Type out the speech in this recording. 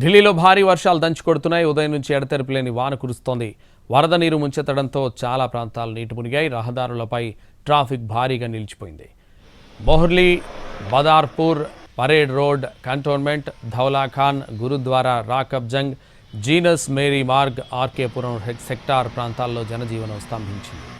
ఢిల్లీలో భారీ వర్షాలు దంచుకొడుతున్నాయి ఉదయం నుంచి ఎడతెరిపి లేని వాన కురుస్తోంది. వరద నీరు ముంచెత్తడంతో చాలా ప్రాంతాలు నీటి మునిగాయి. రహదారులపై ట్రాఫిక్ భారీగా నిలిచిపోయింది. బొహ్లీ Badarpur parade road cantonment Dhaula Kuan Gurudwara Rakabganj genus Mary Marg RK Puram sector ప్రాంతాల్లో జనజీవనం స్తంభించింది.